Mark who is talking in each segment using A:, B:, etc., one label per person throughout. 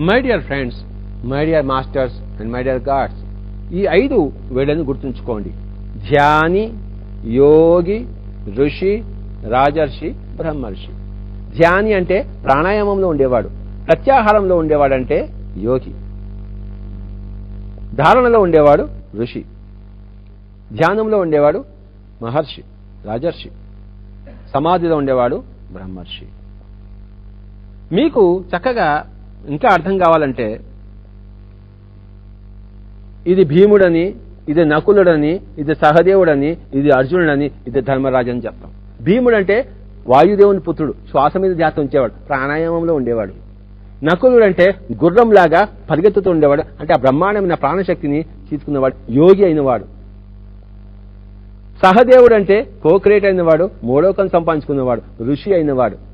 A: My dear friends my dear masters and my dear gods ఈ ఐదు వేళను గుర్తుంచుకోండి. ధ్యాని యోగి ఋషి రాజర్షి బ్రహ్మర్షి. ధ్యాని అంటే ప్రాణాయామంలో ఉండేవాడు ప్రత్యాహారంలో ఉండేవాడంటే యోగి. ధారణలో ఉండేవాడు ఋషి. ధ్యానంలో ఉండేవాడు మహర్షి రాజర్షి. సమాధిలో ఉండేవాడు బ్రహ్మర్షి. మీకు చక్కగా ఇంకా అర్థం కావాలంటే ఇది భీముడని ఇది నకులుడని ఇది సహదేవుడని ఇది అర్జునుడని ఇది ధర్మరాజు అని చెప్తాం. భీముడు అంటే వాయుదేవుని పుత్రుడు శ్వాస మీద జాతం ఉంచేవాడు ప్రాణాయామంలో ఉండేవాడు. నకులుడు అంటే గుర్రంలాగా పరిగెత్తుతూ ఉండేవాడు అంటే ఆ బ్రహ్మాండమైన ప్రాణశక్తిని తీసుకున్నవాడు యోగి అయినవాడు. సహదేవుడు అంటే కోక్రియేట్ అయినవాడు మూడోకం సంపాదించుకున్నవాడు ఋషి అయినవాడు.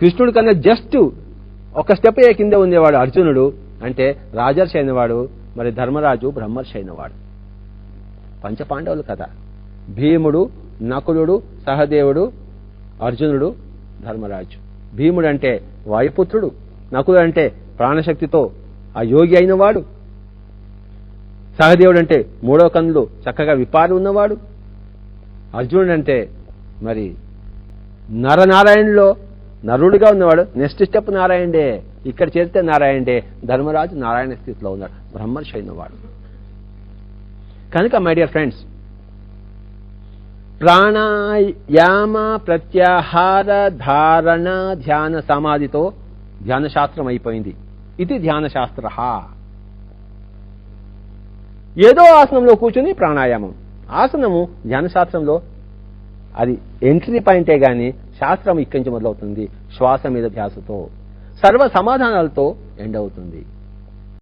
A: కృష్ణుడి కన్నా జస్ట్ ఒక స్టెప్ ఏ కింద ఉండేవాడు అర్జునుడు అంటే రాజర్షి అయినవాడు మరి ధర్మరాజు బ్రహ్మర్షి అయినవాడు. పంచపాండవులు కథ భీముడు నకులుడు సహదేవుడు అర్జునుడు ధర్మరాజు. భీముడు అంటే వాయుపుత్రుడు నకులు అంటే ప్రాణశక్తితో ఆ యోగి అయినవాడు. సహదేవుడు అంటే మూడో కన్నులు చక్కగా విపారి ఉన్నవాడు. అర్జునుడు అంటే మరి నరనారాయణులో నరుడిగా ఉన్నవాడు నెక్స్ట్ స్టెప్ నారాయణే ఇక్కడ చేరితే నారాయణే ధర్మరాజు నారాయణ స్థితిలో ఉన్నాడు. బ్రహ్మర్షి అయినవాడు. కనుక మై డియర్ ఫ్రెండ్స్ ప్రాణాయామ ప్రత్యాహార ధారణ ధ్యాన సమాధితో ధ్యాన శాస్త్రం అయిపోయింది. ఇది ధ్యాన శాస్త్ర ఏదో ఆసనంలో కూర్చుని ప్రాణాయామం. ఆసనము ధ్యాన శాస్త్రంలో అది ఎంట్రీ పాయింటే గాని శాస్త్రం ఇక్కడి నుంచి మొదలవుతుంది. శ్వాస మీద ధ్యాసతో. సర్వ సమాధానాలతో ఎండ్ అవుతుంది.